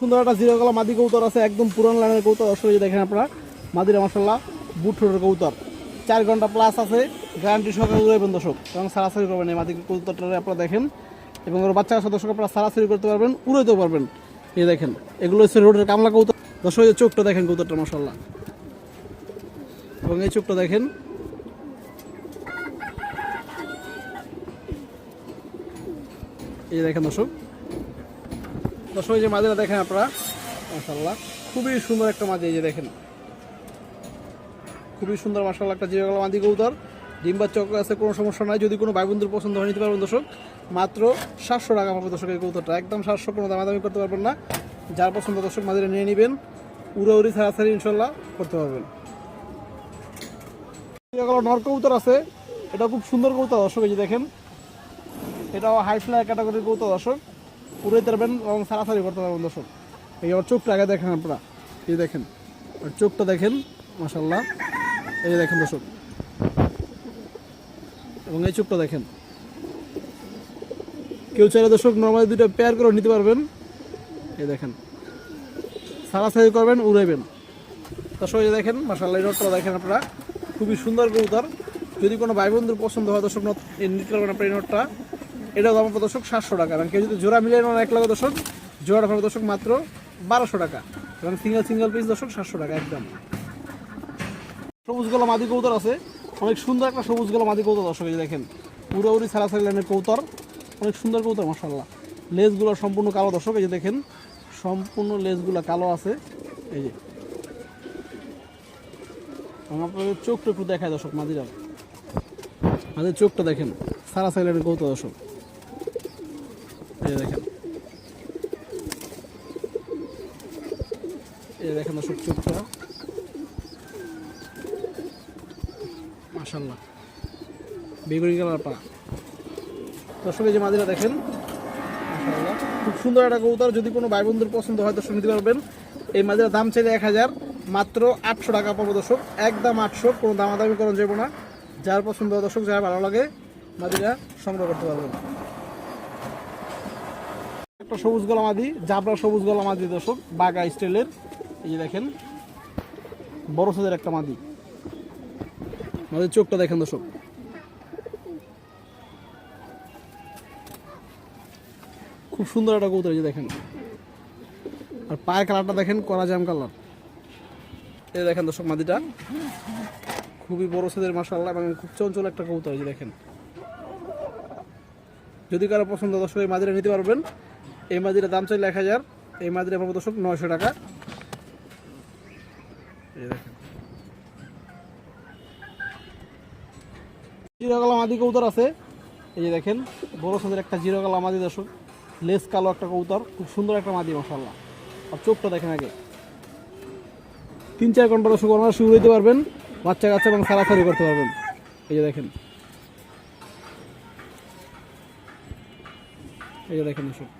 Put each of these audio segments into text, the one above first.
সুন্দর একটা জিরো গলা মাদি কৌতর আছে, একদম পুরান লাইনের কৌতর যে দেখেন আপনারা। মাদিরা মশাল্লাহ বুটুরের কৌতর চার ঘণ্টা প্লাস আছে গ্যারান্টি সহকারে উড়াইবেন দর্শক। এবং সারাসারি করবেন এই মাদি কৌতরটা আপনারা দেখেন। এবং ওর বাচ্চা কাছে দর্শক, আপনারা সারাসারি করতে পারবেন, উড়াইতেও পারবেন। এই দেখেন, এগুলো হচ্ছে রোডের কামলা কৌতর দর্শক চোখটা দেখেন কৌতরটা মশাল্লাহ এবং এই চোখটা দেখেন। এই দেখেন দর্শক। দর্শক যে মাদিরা দেখেন আপনারা মাসাল্লাহ খুবই সুন্দর একটা মাদি এই যে দেখেন। খুবই সুন্দর মাসাল্লাহ একটা জিরোগালা মাদি কৌতর ডিম্বার চক্র আছে, কোনো সমস্যা নাই, যদি কোনো ভাই বন্ধুর পছন্দ হয়, নিতে পারবেন দর্শক। মাত্র সাতশো টাকা পাবে দর্শক এই কৌতরটা একদম সাতশো, কোনো দামাদামি করতে পারবেন না। যার পছন্দ দর্শক মাদিরা নিয়ে নেবেন। উড়াউড়ি ছাড়াছাড়ি ইনশাল্লাহ করতে পারবেন। নর কৌতর আছে। এটা খুব সুন্দর কৌতর দর্শক, এই যে দেখেন। এটাও হাই ফ্লাই ক্যাটাগরির কৌতর দর্শক। উড়াইতে পারবেন এবং সারাসারি করতে পারবেন দর্শক। এই ওর চোখটা আগে দেখেন আপনারা। এই দেখেন চোখটা দেখেন মাসাল্লাহ এই দেখেন দর্শক। এবং এই চোখটা দেখেন। কেউ চাইলে দর্শক নর্মালি দুটো পেয়ার করে নিতে পারবেন। এই দেখেন। সারাসারি করবেন, উড়াইবেন। দর্শক এই দেখেন মাসাল্লাহ এই নোটটা দেখেন আপনারা। খুবই সুন্দর কবুতর। যদি কোনো ভাই বন্ধুর পছন্দ হয় দর্শক নোট নিতে পারবেন আপনার এই নোটটা এটাও দাম পাবে দর্শক সাতশো টাকা। এবং কেউ যদি জোড়া মিলিয়ে নেন, এক লাখ দর্শক জোড়াটা পাবে দর্শক মাত্র বারোশো টাকা। এবং সিঙ্গেল সিঙ্গেল পিস দর্শক সাতশো টাকা একদম। সবুজ গলা মাদি কৌতর আছে। অনেক সুন্দর একটা সবুজ গলা মাদি কৌতর দর্শক, এই দেখেন পুরোপুরি সারাসারি লাইনের কৌতর অনেক সুন্দর কৌতর মশাল্লাহ লেজগুলো সম্পূর্ণ কালো দর্শক, এই যে দেখেন, সম্পূর্ণ লেজগুলো কালো আছে। এই যে। আপনাদের চোখটা একটু দেখায় দর্শক মাদিরা মাদের চোখটা দেখেন সারা সাইলেন্টের কৌতো দর্শক। এই দেখেন। এই দেখেন দর্শক, চোখটা। মাশাল্লাহ বেগুনি কালার পা দর্শক, এই যে মাদিরা দেখেন খুব সুন্দর একটা কৌতার যদি কোনো ভাই বন্ধুর পছন্দ হয়, দর্শক, নিতে পারবেন। এই মাদিরার দাম চাইলে এক হাজার, মাত্র আটশো টাকা পাবো দর্শক। একদম আটশো, কোনো দামাদামি করা যাব না। যার পছন্দ দর্শক, যারা ভালো লাগে মাদিরা সংগ্রহ করতে পারবেন। একটা সবুজ গলা মাদি জাবরা সবুজ গলা মাদি দর্শক, বাগা স্টাইলের, এই যে দেখেন, বড় সাদের একটা মাদি। মাদির চোখটা দেখেন দর্শক। খুব সুন্দর একটা কৌতর এই যে দেখেন। আর পায়ের কালারটা দেখেন করা জাম কালার। এই দেখেন দর্শক মাদিটা। খুবই বড় সাইজের মাসাল্লাহ এবং খুব চঞ্চল একটা কবুতর এই যে দেখেন। যদি কারও পছন্দ দর্শক, এই মাদিরা নিতে পারবেন। এই মাদিরা দাম চাইলে এক হাজার, এই মাদিরা পাবো দর্শক নয়শো টাকা। এই দেখেন। জিরোগালা মাদি কবুতর আছে। এই যে দেখেন, বড় সুন্দর একটা জিরোগালা মাদি দর্শক। লেস কালো একটা কবুতর, খুব সুন্দর একটা মাদি মশাল্লাহ আর চোখটা দেখেন আগে। তিন, চার ঘণ্টা দর্শক ওনারা শুরু দিতে পারবেন, বাচ্চা কাচ্চা এবং সারাসারি করতে পারবেন। এই যে দেখেন। এই যে দেখেন দর্শক।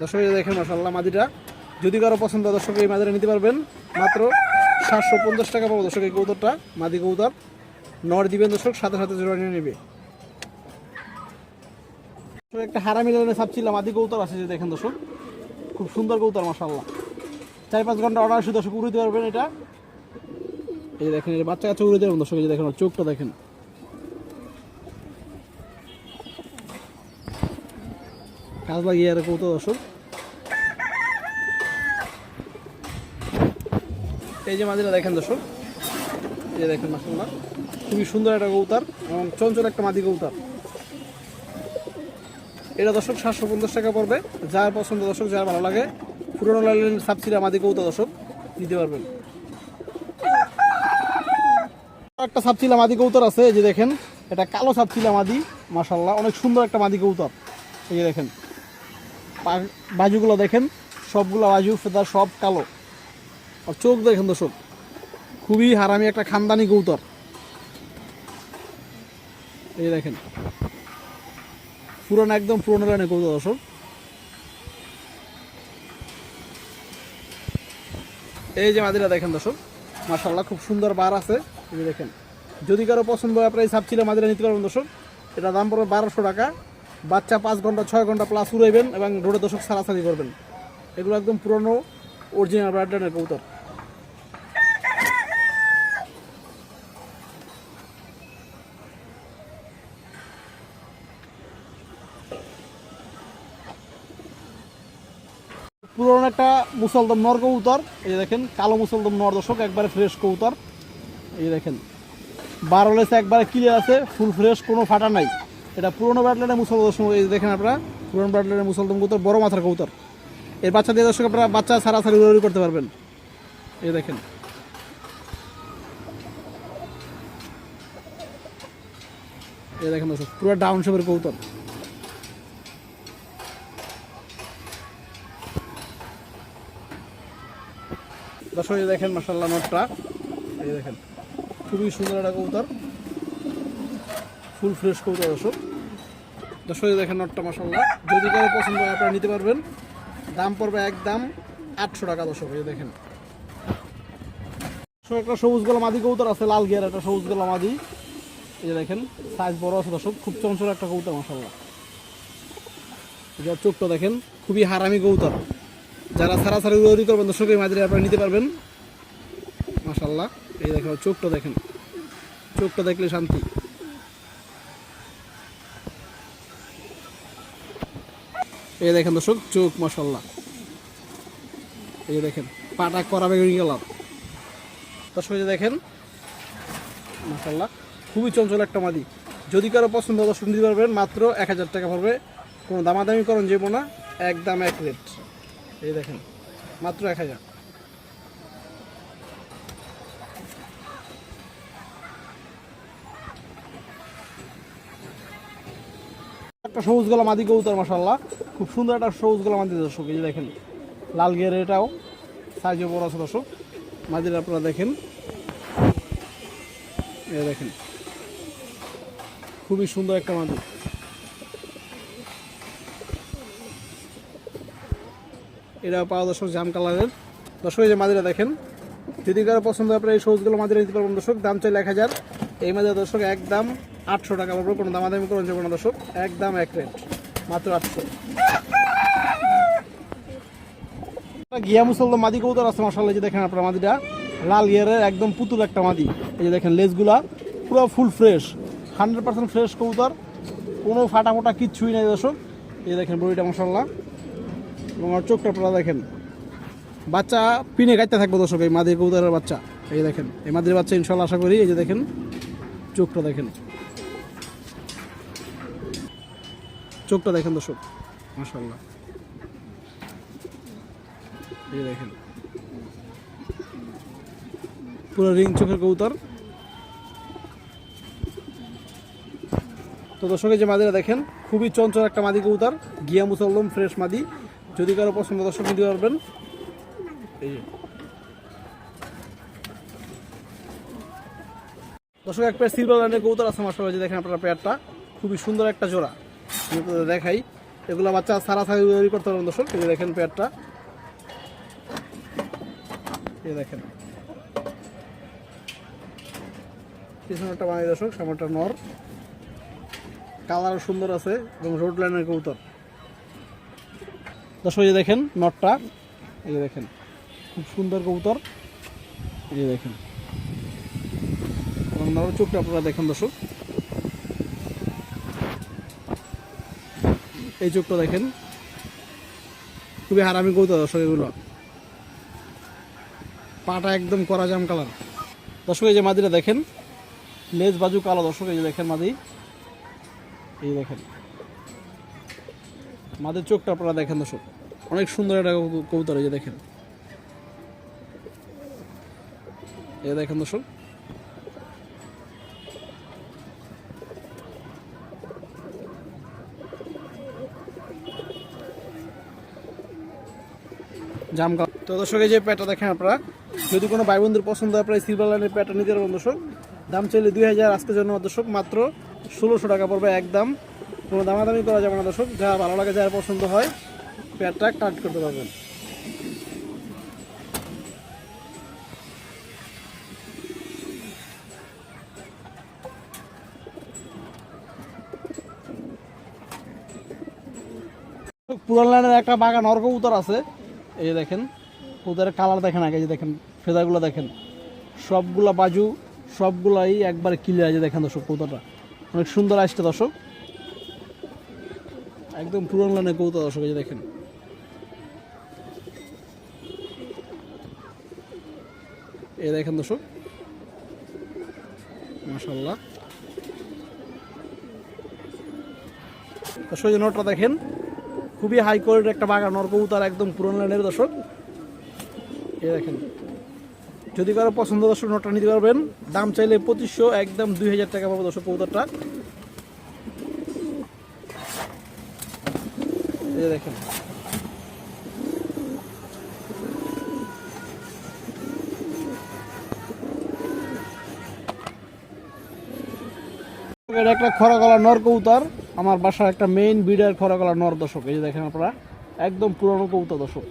দর্শক এই যে দেখেন মাসাল্লাহ মাদিটা। যদি কারও পছন্দ দর্শক এই মাদিরা নিতে পারবেন। মাত্র সাতশো পঞ্চাশ টাকা পাবো দর্শক এই কৌতরটা মাদি কৌতর নর দিবেন দর্শক, সাথে সাথে জোড়া নিয়ে নেবে। একটা হারামি লাইনে ছাপছিলাম আদি কৌতর আছে যে দেখেন দর্শক। খুব সুন্দর কৌতর মাসাল্লাহ চার পাঁচ ঘণ্টা অর্ডার আসে দর্শক উড়ে দিতে পারবেন এটা। এই দেখেন, এই বাচ্চা কাচ্চা উড়ে দেবেন দর্শক, এই দেখেন চোখটা দেখেন। কাজ লাগিয়ে আর কৌতর দর্শক। এই যে মাদিরা দেখেন দর্শক, এই যে দেখেন মাসাল্লাহ খুবই সুন্দর একটা কৌতার এবং চঞ্চল একটা মাদি কৌতার। এটা দর্শক সাতশো পঞ্চাশ টাকা পড়বে। যার পছন্দ দর্শক, যার ভালো লাগে, পুরোনো লাইনের সাবসিডি আমাদের কৌতা দর্শক নিতে পারবেন। একটা সাবচিলা মাদি কৌতর আছে, এই যে দেখেন, এটা কালো সাবচিলা মাদি মাসাল্লাহ অনেক সুন্দর একটা মাদি কৌতর। এই যে দেখেন। বাজুগুলো দেখেন, সবগুলো বাজু, ফেদার সব কালো। আর চোখ দেখেন দর্শক, খুবই হারামি একটা খানদানি কৌতর এই দেখেন, পুরানো, একদম পুরোনো লাইনের কৌতর দর্শক। এই যে মাদিরা দেখেন দর্শক মাশাল্লাহ খুব সুন্দর বার আছে। এই দেখেন, যদি কারও পছন্দ হয় আপনার এই সাবচিলা মাদিরা নিতে পারবেন দর্শক। এটা দাম পড়বে বারোশো টাকা। বাচ্চা পাঁচ ঘণ্টা, ছয় ঘণ্টা প্লাস উড়াইবেন এবং রোডে দশক সারাসারি করবেন। এগুলো একদম পুরনো অরিজিনাল ব্রাডনের কবুতর। পুরনো একটা মুসলদম নর কবুতর, এই দেখেন, কালো মুসলদম নর দর্শক, একবারে ফ্রেশ কবুতর। এই দেখেন, বারো লেসে একবারে ক্লিয়ার আছে ফুল ফ্রেশ কোনো ফাটা নাই। এটা পুরনো ব্যাটলেনের মুসল দর্শক এই দেখেন আপনারা, পুরনো ব্যাটলেনের মুসলদম কবুতর, বড় মাথার কবুতর। এর বাচ্চা দিয়ে দর্শক আপনারা বাচ্চা সারা সারি উড়াউড়ি করতে পারবেন। এই দেখেন। এই দেখেন দর্শক, পুরো ডাউন শেপের কবুতর। দর্শক দেখেন মাসাল্লাহ নটটা। এই দেখেন, খুবই সুন্দর একটা কবুতর। ফুল ফ্রেশ কবুতর দর্শক। দর্শক দেখেন নটটা মাসাল্লাহ যদি কারও পছন্দ হয়, আপনারা নিতে পারবেন। দাম পড়বে একদম আটশো টাকা দর্শক, এই দেখেন। একটা সবুজ গোলা মাদি কবুতর আছে, লাল গিয়ার, একটা সবুজ গোলা মাদি এই দেখেন সাইজ বড় আছে দর্শক, খুব চঞ্চল একটা কবুতর মাসাল্লাহ যার চোখটা দেখেন, খুবই হারামি কবুতর। যারা সারা সারি উড়ি করবেন, দর্শক, এই মাদিরে আপনারা নিতে পারবেন। মাসাল্লাহ এই দেখেন, চোখটা দেখেন। চোখটা দেখলে শান্তি। এই দেখেন দর্শক, চোখ মশাল্লা এই দেখেন, পাটা করা বেগুনি গেলাম দর্শক যে দেখেন মশাল্লা খুবই চঞ্চল একটা মাদি। যদি কারও পছন্দ হলো শুনতে নিতে পারবেন, মাত্র এক হাজার টাকা পড়বে। কোনো দামাদামি করণ যাব না একদম এক রেট। এই দেখেন, মাত্র এক হাজার। একটা সবুজ গলা মাদি কবুতর মাসাল্লাহ খুব সুন্দর একটা সবুজ গলা মাদি দর্শক, এই দেখেন, লাল গিয়ার এটাও, সাইজও বড় আছে দর্শক। মাদির আপনারা দেখেন। এই দেখেন, খুবই সুন্দর একটা মাদি। এটা পাওয়া দর্শক জাম কালারের। দর্শক, এই যে মাদিরা দেখেন, যদি কারও পছন্দ আপনারা এই সবুজগুলো মাদিরা নিতে পারবেন দর্শক। দাম চাইলে এক হাজার। এই মাদিরা দর্শক একদম আটশো টাকা পড়বে কোনো দামাদামি করুন যাবে না দর্শক, একদম এক রেট, মাত্র আটশো। গিয়া মুসলদম মাদি কবুতর আছে মশাল্লা যে দেখেন আপনার মাদিটা, লাল গিয়ারের একদম পুতুল একটা মাদি। এই যে দেখেন লেজগুলা পুরো full fresh, hundred percent fresh কবুতর, কোনো ফাটা ফোটা কিচ্ছুই নাই দর্শক। এই দেখেন বড়িটা মশাল্লা এবং আমার চোখটা আপনারা দেখেন। বাচ্চা পিনে গাইতে থাকব দর্শক, এই মাদির কবুতরের বাচ্চা। এই দেখেন, এই মাদির বাচ্চা ইনশাল্লাহ আশা করি, এই যে দেখেন, চোখটা দেখেন। চোখটা দেখেন দর্শক। মাশাল্লাহ এই দেখেন। পুরো রিং চোখের কবুতর। তো দর্শকের যে মাদিরা দেখেন, খুবই চঞ্চল একটা মাদি কবুতর, গিয়া মুসল্লম ফ্রেশ মাদি। যদি কারও পছন্দ দর্শক, নিতে পারবেন। এই দর্শক, এক পেয়ার সিলভার লাইনের কবুতর আছে মাসাল যে দেখেন আপনারা পেয়ারটা খুবই সুন্দর একটা জোড়া। দেখাই, এগুলো বাচ্চা সারা সারি করতে পারবেন দর্শক, এই দেখেন পেয়ারটা। এই দেখেন। পিছনে একটা বানাই দর্শক সামনেটা নর। কালারও সুন্দর আছে এবং রোড লাইনের কবুতর। দর্শক, এই দেখেন নটটা এই যে দেখেন, খুব সুন্দর কবুতর। এই দেখেন। এবং নর চোখটা আপনারা দেখেন দর্শক। এই চোখটা দেখেন। খুবই হারামি কবুতর দর্শক এগুলো। পাটা একদম করা জাম কালার। দর্শক, এই যে মাদিরা দেখেন, লেজ বাজু কালো। দর্শক, এই যে দেখেন মাদি। এই দেখেন। মাদের চোখটা আপনারা দেখেন দর্শক। অনেক সুন্দর একটা কবু- কবুতর এই যে দেখেন। এই দেখেন দর্শক। জামগাঁও। তো দর্শক, এই যে প্যাটটা দেখেন আপনারা, যদি কোনো ভাই বন্ধুর পছন্দ হয়, আপনারা সিলভার লাইনের প্যাটটা নিতে পারবেন দর্শক। দাম চাইলে দুই হাজার আজকের জন্য দর্শক, মাত্র ষোলোশো টাকা পড়বে একদম। কোনো দামাদামি করা যাবে না দর্শক, যা ভালো লাগে, যার পছন্দ হয় প্যাটটা কাট করতে পারবেন। পুরান লাইনের একটা বাগান অর্ক উতার আছে। এই দেখেন কবুতরের কালার দেখেন আগে যে দেখেন, ফেদারগুলো দেখেন। সবগুলা বাজু, সবগুলাই একবারে ক্লিয়ার যে দেখেন দর্শক কৌতাটা। অনেক সুন্দর আসছে দর্শক। একদম পুরান লাইনের কবুতর দর্শক, এই যে দেখেন। এই দেখেন দর্শক। মাশাল্লাহ দর্শক নোটটা দেখেন। খুবই হাই কোয়ালিটির একটা বাগান নর কবুতর একদম পুরনো লাইনের দর্শক। এই দেখেন, যদি কারও পছন্দ দর্শক নোটটা নিতে পারবেন, দাম চাইলে পঁচিশশো, একদম দুই হাজার টাকা পাবো দর্শক কবুতরটা। দেখেন একটা খরা গলা নর কবুতর আমার বাসার একটা মেইন বিডার খরা গলা নর দর্শক, এই যে দেখেন আপনারা, একদম পুরনো কবুতর দর্শক।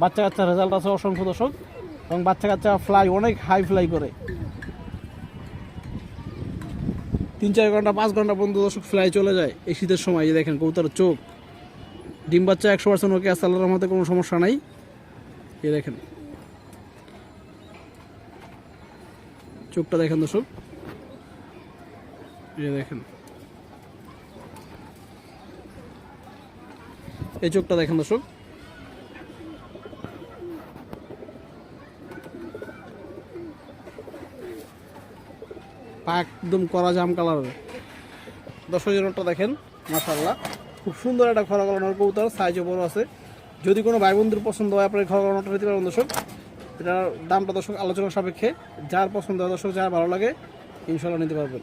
বাচ্চা কাচ্চা রেজাল্ট আছে অসংখ্য দর্শক, এবং বাচ্চা কাচ্চা ফ্লাই অনেক হাই ফ্লাই করে। তিন চার ঘণ্টা, পাঁচ ঘণ্টা পর্যন্ত দর্শক ফ্লাই চলে যায় এই শীতের সময় যে দেখেন কবুতরের চোখ। ডিম বাচ্চা একশো পার্সেন্ট ওকে আছে, আল্লাহর মধ্যে কোনো সমস্যা নাই। এই দেখেন। চোখটা দেখেন দর্শক। যে দেখেন। এই চোখটা দেখেন দর্শক। একদম করা জাম কালারের দর্শক জনটা দেখেন মাশাল্লাহ খুব সুন্দর একটা খরা গলানোর কবুতর সাইজও বড় আছে। যদি কোনো ভাই বন্ধুর পছন্দ হয়, আপনার খরা গলানোটা নিতে পারেন দর্শক। এটার দামটা দর্শক আলোচনা সাপেক্ষে, যার পছন্দ হয় দর্শক, যার ভালো লাগে ইনশাল্লাহ নিতে পারবেন।